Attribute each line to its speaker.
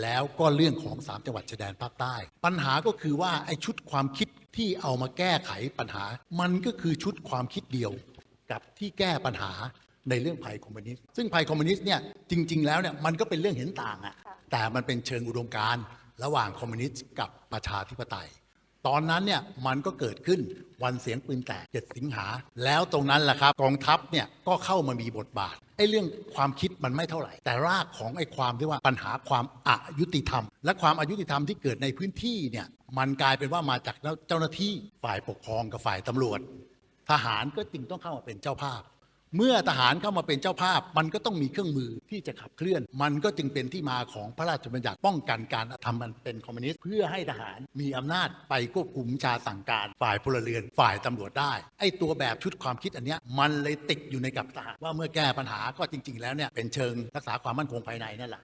Speaker 1: แล้วก็เรื่องของ 3 จังหวัดชายแดนภาคใต้ ปัญหาก็คือว่าไอ้ชุดความคิดที่เอามาแก้ไขปัญหา มันก็คือชุดความคิดเดียวกับที่แก้ปัญหาในเรื่องภัยคอมมิวนิสต์ ซึ่งภัยคอมมิวนิสต์เนี่ยจริง ๆ แล้วเนี่ยมันก็เป็นเรื่องเห็นต่างอะแต่มันเป็นเชิงอุดมการณ์ระหว่างคอมมิวนิสต์กับประชาธิปไตย ตอนนั้นเนี่ยมันก็เกิดขึ้นวันเสียงปืนแตก 7 สิงหา แล้วตรงนั้นแหละครับกองทัพเนี่ยก็เข้ามามีบทบาทไอ้เรื่องความคิดมันไม่เท่าไหร่ แต่รากของไอ้ความที่ว่าปัญหาความอายุติธรรม และความอายุติธรรมที่เกิดในพื้นที่เนี่ยมันกลายเป็นว่ามาจากเจ้าหน้าที่ฝ่ายปกครองกับฝ่ายตำรวจ ทหารก็จึงต้องเข้ามาเป็นเจ้าภาพ เมื่อทหารเข้ามาเป็นเจ้าภาพ มันก็ต้องมีเครื่องมือที่จะขับเคลื่อน มันก็จึงเป็นที่มาของพระราชบัญญัติป้องกันการทำมันเป็นคอมมิวนิสต์เพื่อให้ทหารมีอำนาจไปควบคุมชาสั่งการฝ่ายพลเรือนฝ่ายตำรวจได้ไอ้ตัวแบบชุดความคิดอันเนี้ยมันเลยติดอยู่ในกับทหารว่าเมื่อแก้ปัญหาก็จริง ๆ แล้วเนี่ยเป็นเชิงรักษาความมั่นคงภายในนั่นแหละ